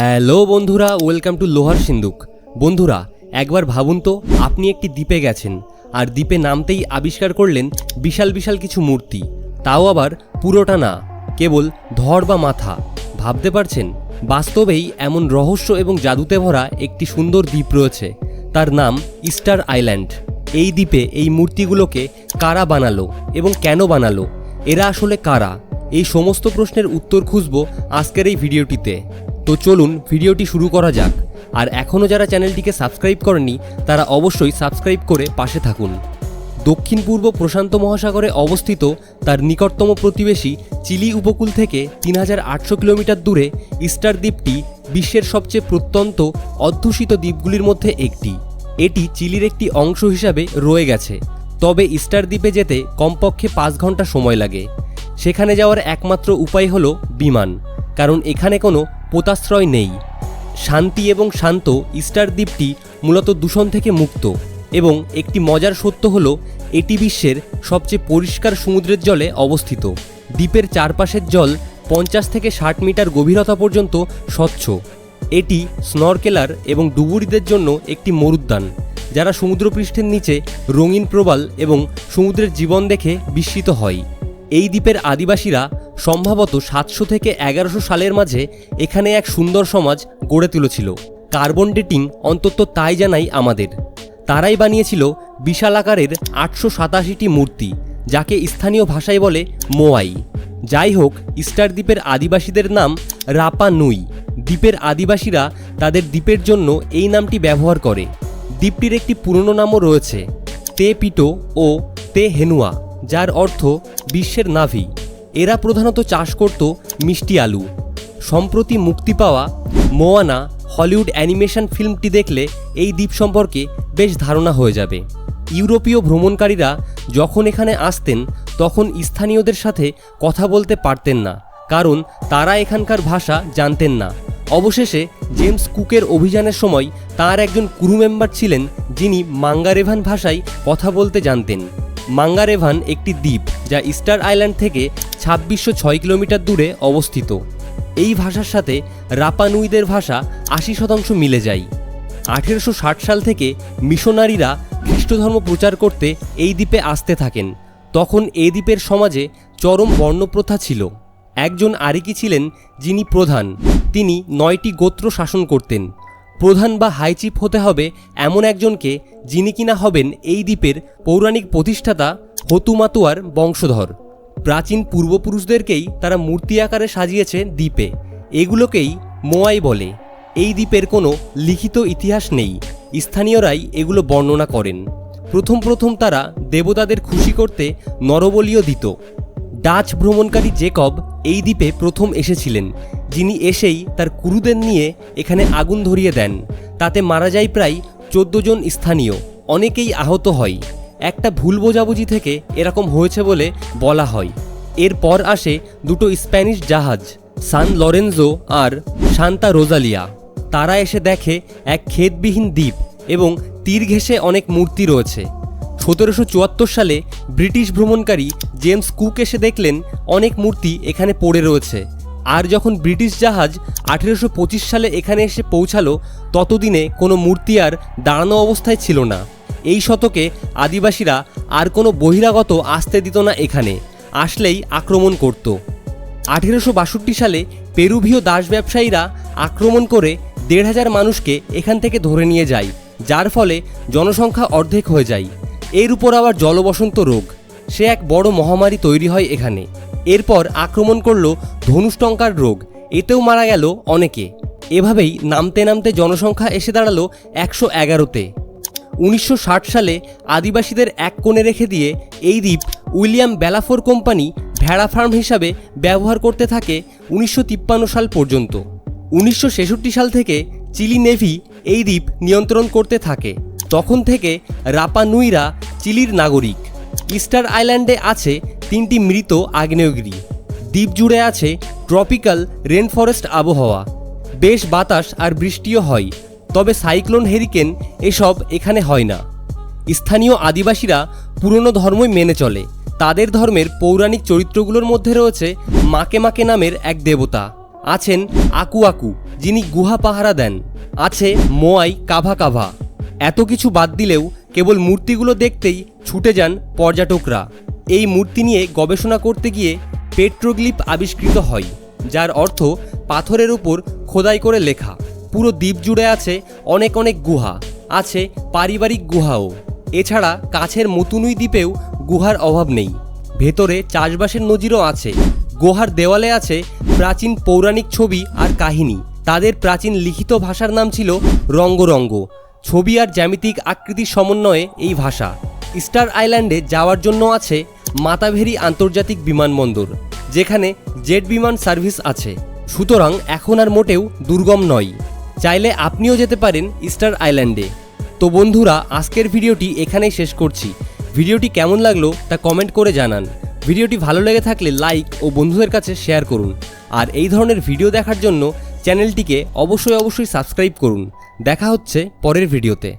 Hello বন্ধুরা, welcome to লোহার সিন্দুক বন্ধুরা, একবার ভাবুন তো, আপনি একটি দ্বীপে গেছেন, আর দ্বীপে নামতেই আবিষ্কার করলেন বিশাল বিশাল কিছু মূর্তি। তাও আবার পুরোটা না, কেবল ধর বা মাথা। ভাবতে পারছেন? বাস্তবেই এমন রহস্য এবং জাদুতে ভরা একটি সুন্দর দ্বীপ রয়েছে, তার নাম ইস্টার আইল্যান্ড। এই দ্বীপে এই মূর্তিগুলোকে কারা বানালো এবং কেন বানালো? এরা আসলে কারা? এই সমস্ত প্রশ্নের উত্তর খুঁজব আজকের এই ভিডিওটিতে। তো চলুন ভিডিওটি শুরু করা যাক। আর এখনও যারা চ্যানেলটিকে সাবস্ক্রাইব করেনি তারা অবশ্যই সাবস্ক্রাইব করে পাশে থাকুন। দক্ষিণ পূর্ব প্রশান্ত মহাসাগরে অবস্থিত তার নিকটতম প্রতিবেশী চিলি উপকূল থেকে তিন হাজার আটশো কিলোমিটার দূরে ইস্টার দ্বীপটি বিশ্বের সবচেয়ে প্রত্যন্ত অধ্যুষিত দ্বীপগুলির মধ্যে একটি। এটি চিলির একটি অংশ হিসাবে রয়ে গেছে। তবে ইস্টার দ্বীপে যেতে কমপক্ষে পাঁচ ঘণ্টা সময় লাগে। সেখানে যাওয়ার একমাত্র উপায় হলো বিমান। কারণ এখানে কোনো পোতাশ্রয় নেই। শান্তি এবং শান্ত ইস্টার দ্বীপটি মূলত দূষণ থেকে মুক্ত এবং একটি মজার সত্য হল, এটি বিশ্বের সবচেয়ে পরিষ্কার সমুদ্রের জলে অবস্থিত। দ্বীপের চারপাশের জল পঞ্চাশ থেকে ষাট মিটার গভীরতা পর্যন্ত স্বচ্ছ। এটি স্নরকেলার এবং ডুবুরিদের জন্য একটি মরুদ্যান, যারা সমুদ্রপৃষ্ঠের নিচে রঙিন প্রবাল এবং সমুদ্রের জীবন দেখে বিস্মিত হয়। এই দ্বীপের আদিবাসীরা সম্ভবত সাতশো থেকে এগারোশো সালের মাঝে এখানে এক সুন্দর সমাজ গড়ে তুলেছিল। কার্বন ডেটিং অন্তত তাই জানাই আমাদের। তারাই বানিয়েছিল বিশাল আকারের আটশো সাতাশিটি মূর্তি, যাকে স্থানীয় ভাষায় বলে মোয়াই। যাই হোক ইস্টার দ্বীপের আদিবাসীদের নাম রাপা নুই। দ্বীপের আদিবাসীরা তাদের দ্বীপের জন্য এই নামটি ব্যবহার করে। দ্বীপটির একটি পুরনো নামও রয়েছে, তে পিটো ও তে হেনুয়া। যার অর্থ বিশ্বের নাভি। এরা প্রধানত চাষ করত মিষ্টি আলু। সম্প্রতি মুক্তি পাওয়া মোয়ানা হলিউড অ্যানিমেশন ফিল্মটি দেখলে এই দ্বীপ সম্পর্কে বেশ ধারণা হয়ে যাবে। ইউরোপীয় ভ্রমণকারীরা যখন এখানে আসতেন, তখন স্থানীয়দের সাথে কথা বলতে পারতেন না, কারণ তারা এখানকার ভাষা জানতেন না। অবশেষে জেমস কুকের অভিযানের সময় তার একজন ক্রু মেম্বার ছিলেন, যিনি মাঙ্গারেভান ভাষায় কথা বলতে জানতেন। মাঙ্গারেভান একটি দ্বীপ যা ইস্টার আইল্যান্ড থেকে ছাব্বিশশো ছয় কিলোমিটার দূরে অবস্থিত। এই ভাষার সাথে রাপানুইদের ভাষা আশি শতাংশ মিলে যায়। আঠেরোশো ষাট সাল থেকে মিশনারিরা খ্রিস্টধর্ম প্রচার করতে এই দ্বীপে আসতে থাকেন। তখন এই দ্বীপের সমাজে চরম বর্ণপ্রথা ছিল। একজন আরিকি ছিলেন যিনি প্রধান। তিনি নয়টি গোত্র শাসন করতেন। প্রধান বা হাইচিফ হতে হবে এমন একজনকে যিনি কিনা হবেন এই দ্বীপের পৌরাণিক প্রতিষ্ঠাতা হতুমাতুয়ার বংশধর। প্রাচীন পূর্বপুরুষদেরকেই তারা মূর্তি আকারে সাজিয়েছে দ্বীপে। এগুলোকেই মোয়াই বলে। এই দ্বীপের কোনো লিখিত ইতিহাস নেই। স্থানীয়রাই এগুলো বর্ণনা করেন। প্রথম প্রথম তারা দেবতাদের খুশি করতে নরবলিও দিত। ডাচ ভ্রমণকারী জেকব এই দ্বীপে প্রথম এসেছিলেন। যিনি এসেই তার কুরুদের নিয়ে এখানে আগুন ধরিয়ে দেন। তাতে মারা যায় প্রায় চোদ্দ জন স্থানীয়। অনেকেই আহত হয়। একটা ভুল বোঝাবুঝি থেকে এরকম হয়েছে বলে বলা হয়। এরপর আসে দুটো স্প্যানিশ জাহাজ, সান লরেন্জো আর সান্তা রোজালিয়া। তারা এসে দেখে এক ক্ষেতবিহীন দ্বীপ এবং তীর ঘেঁষে অনেক মূর্তি রয়েছে। সতেরোশো চুয়াত্তর সালে ব্রিটিশ ভ্রমণকারী জেমস কুক এসে দেখলেন অনেক মূর্তি এখানে পড়ে রয়েছে। আর যখন ব্রিটিশ জাহাজ আঠেরোশো পঁচিশ সালে এখানে এসে পৌঁছালো, ততদিনে কোনো মূর্তি আর দাঁড়ানো অবস্থায় ছিল না। এই শতকে আদিবাসীরা আর কোনো বহিরাগত আসতে দিত না এখানে, আসলেই আক্রমণ করত। আঠেরোশো বাষট্টি সালে পেরুভীয় দাস ব্যবসায়ীরা আক্রমণ করে দেড় হাজার মানুষকে এখান থেকে ধরে নিয়ে যায়, যার ফলে জনসংখ্যা অর্ধেক হয়ে যায়। এর উপর আবার জলবসন্ত রোগ। সে এক বড় মহামারী তৈরি হয় এখানে। এরপর আক্রমণ করল ধনুষ্টঙ্কার রোগ। এতেও মারা গেল অনেকে। এভাবেই নামতে নামতে জনসংখ্যা এসে দাঁড়াল একশো এগারোতে। উনিশশো ষাট সালে আদিবাসীদের এক কোণে রেখে দিয়ে এই দ্বীপ উইলিয়াম বেলাফোর কোম্পানি ভেড়া ফার্ম হিসাবে ব্যবহার করতে থাকে উনিশশো তিপ্পান্ন সাল পর্যন্ত। উনিশশো ছেষট্টি সাল থেকে চিলি নেভি এই দ্বীপ নিয়ন্ত্রণ করতে থাকে। তখন থেকে রাপা নুইরা চিলির নাগরিক। ইস্টার আইল্যান্ডে আছে তিনটি মৃত আগ্নেয়গিরি। দ্বীপ জুড়ে আছে ট্রপিক্যাল রেন ফরেস্ট আবহাওয়া। বেশ বাতাস আর বৃষ্টিও হয়, তবে সাইক্লোন হেরিকেন এসব এখানে হয় না। স্থানীয় আদিবাসীরা পুরনো ধর্মই মেনে চলে। তাদের ধর্মের পৌরাণিক চরিত্রগুলোর মধ্যে রয়েছে মাকে মাকে নামের এক দেবতা। আছেন আকু আকু, যিনি গুহা পাহারা দেন। আছে মোয়াই কাভা কাভা। এত কিছু বাদ দিলেও কেবল মূর্তিগুলো দেখতেই ছুটে যান পর্যটকরা। এই মূর্তি নিয়ে গবেষণা করতে গিয়ে পেট্রোগ্লিপ আবিষ্কৃত হয়, যার অর্থ পাথরের উপর খোদাই করে লেখা। পুরো দ্বীপ জুড়ে আছে অনেক অনেক গুহা, আছে পারিবারিক গুহাও। এছাড়া কাছের মতুনুই দ্বীপেও গুহার অভাব নেই। ভেতরে চাষবাসের নজিরও আছে। গুহার দেওয়ালে আছে প্রাচীন পৌরাণিক ছবি আর কাহিনী। তাদের প্রাচীন লিখিত ভাষার নাম ছিল রঙ্গরঙ্গ। ছবি আর জ্যামিতিক আকৃতির সমন্বয়ে এই ভাষা। স্টার আইল্যান্ডে যাওয়ার জন্য আছে মাতাভেরি আন্তর্জাতিক বিমানবন্দর, যেখানে জেট বিমান সার্ভিস আছে। সুতরাং এখন আর মোটেও দুর্গম নয়। চাইলে আপনিও যেতে পারেন ইস্টার আইল্যান্ডে। তো বন্ধুরা, আজকের ভিডিওটি এখানেই শেষ করছি। ভিডিওটি কেমন লাগল তা কমেন্ট করে জানান। ভিডিওটি ভালো লেগে থাকলে লাইক ও বন্ধুদের কাছে শেয়ার করুন। আর এই ধরনের ভিডিও দেখার জন্য চ্যানেলটিকে অবশ্যই অবশ্যই সাবস্ক্রাইব করুন। দেখা হচ্ছে পরের ভিডিওতে।